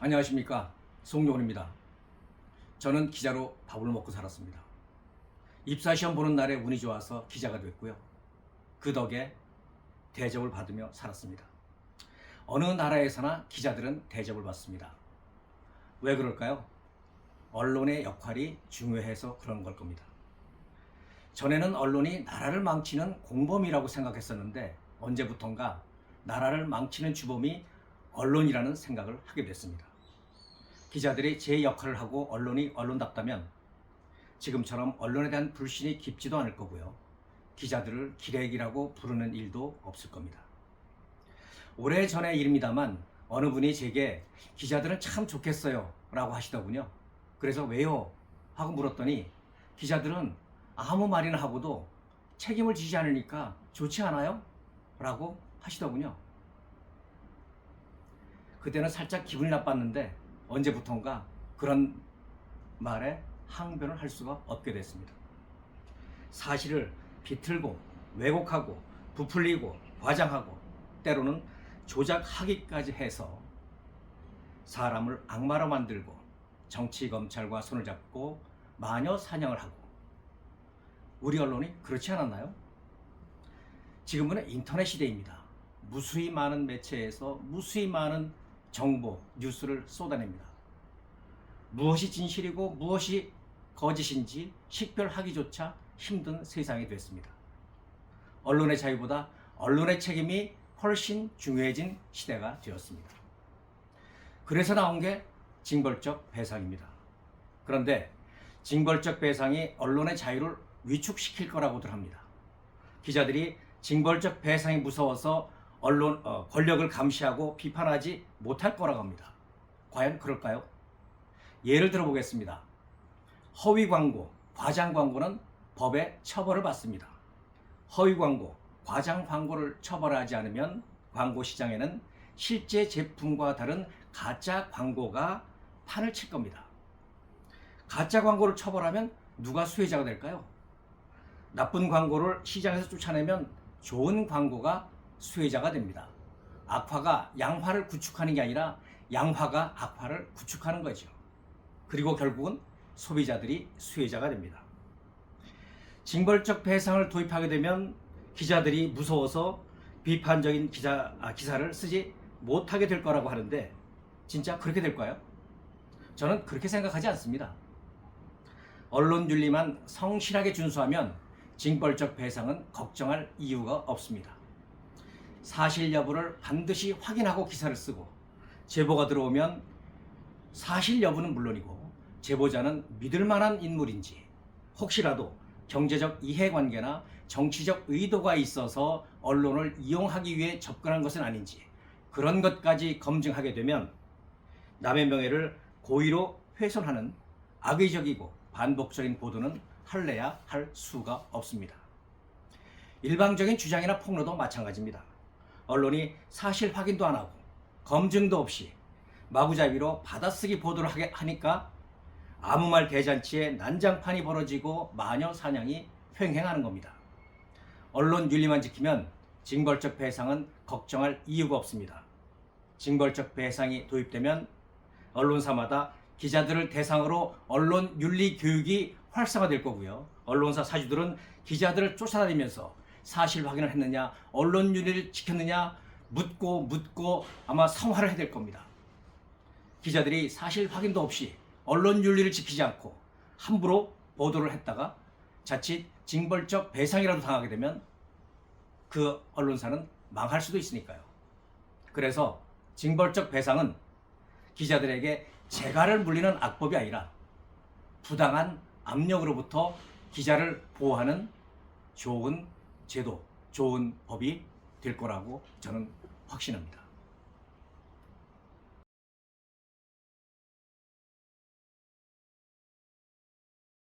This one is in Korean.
안녕하십니까 송용훈입니다. 저는 기자로 밥을 먹고 살았습니다. 입사 시험 보는 날에 운이 좋아서 기자가 됐고요. 그 덕에 대접을 받으며 살았습니다. 어느 나라에서나 기자들은 대접을 받습니다. 왜 그럴까요? 언론의 역할이 중요해서 그런 걸 겁니다. 전에는 언론이 나라를 망치는 공범이라고 생각했었는데 언제부턴가 나라를 망치는 주범이 언론이라는 생각을 하게 됐습니다. 기자들이 제 역할을 하고 언론이 언론답다면 지금처럼 언론에 대한 불신이 깊지도 않을 거고요. 기자들을 기레기라고 부르는 일도 없을 겁니다. 오래 전의 일입니다만 어느 분이 제게 기자들은 참 좋겠어요 라고 하시더군요. 그래서 왜요? 하고 물었더니 기자들은 아무 말이나 하고도 책임을 지지 않으니까 좋지 않아요? 라고 하시더군요. 그때는 살짝 기분이 나빴는데 언제부턴가 그런 말에 항변을 할 수가 없게 됐습니다. 사실을 비틀고 왜곡하고 부풀리고 과장하고 때로는 조작하기까지 해서 사람을 악마로 만들고 정치 검찰과 손을 잡고 마녀 사냥을 하고 우리 언론이 그렇지 않았나요? 지금은 인터넷 시대입니다. 무수히 많은 매체에서 무수히 많은 정보, 뉴스를 쏟아냅니다. 무엇이 진실이고 무엇이 거짓인지 식별하기조차 힘든 세상이 됐습니다. 언론의 자유보다 언론의 책임이 훨씬 중요해진 시대가 되었습니다. 그래서 나온 게 징벌적 배상입니다. 그런데 징벌적 배상이 언론의 자유를 위축시킬 거라고들 합니다. 기자들이 징벌적 배상이 무서워서 언론 어, 권력을 감시하고 비판하지 못할 거라고 합니다. 과연 그럴까요? 예를 들어 보겠습니다. 허위 광고, 과장 광고는 법의 처벌을 받습니다. 허위 광고, 과장 광고를 처벌하지 않으면 광고 시장에는 실제 제품과 다른 가짜 광고가 판을 칠 겁니다. 가짜 광고를 처벌하면 누가 수혜자가 될까요? 나쁜 광고를 시장에서 쫓아내면 좋은 광고가 수혜자가 됩니다. 악화가 양화를 구축하는 게 아니라 양화가 악화를 구축하는 거죠. 그리고 결국은 소비자들이 수혜자가 됩니다. 징벌적 배상을 도입하게 되면 기자들이 무서워서 비판적인 기자, 아, 기사를 쓰지 못하게 될 거라고 하는데 진짜 그렇게 될까요? 저는 그렇게 생각하지 않습니다. 언론 윤리만 성실하게 준수하면 징벌적 배상은 걱정할 이유가 없습니다. 사실 여부를 반드시 확인하고 기사를 쓰고 제보가 들어오면 사실 여부는 물론이고 제보자는 믿을 만한 인물인지 혹시라도 경제적 이해관계나 정치적 의도가 있어서 언론을 이용하기 위해 접근한 것은 아닌지 그런 것까지 검증하게 되면 남의 명예를 고의로 훼손하는 악의적이고 반복적인 보도는 할래야 할 수가 없습니다. 일방적인 주장이나 폭로도 마찬가지입니다. 언론이 사실 확인도 안 하고 검증도 없이 마구잡이로 받아쓰기 보도를 하게 하니까 아무 말 대잔치에 난장판이 벌어지고 마녀 사냥이 횡행하는 겁니다. 언론 윤리만 지키면 징벌적 배상은 걱정할 이유가 없습니다. 징벌적 배상이 도입되면 언론사마다 기자들을 대상으로 언론 윤리 교육이 활성화될 거고요. 언론사 사주들은 기자들을 쫓아다니면서 사실 확인을 했느냐, 언론 윤리를 지켰느냐 묻고 묻고 아마 성화를 해야 될 겁니다. 기자들이 사실 확인도 없이 언론 윤리를 지키지 않고 함부로 보도를 했다가 자칫 징벌적 배상이라도 당하게 되면 그 언론사는 망할 수도 있으니까요. 그래서 징벌적 배상은 기자들에게 재갈을 물리는 악법이 아니라 부당한 압력으로부터 기자를 보호하는 좋은 제도, 좋은 법이 될 거라고 저는 확신합니다.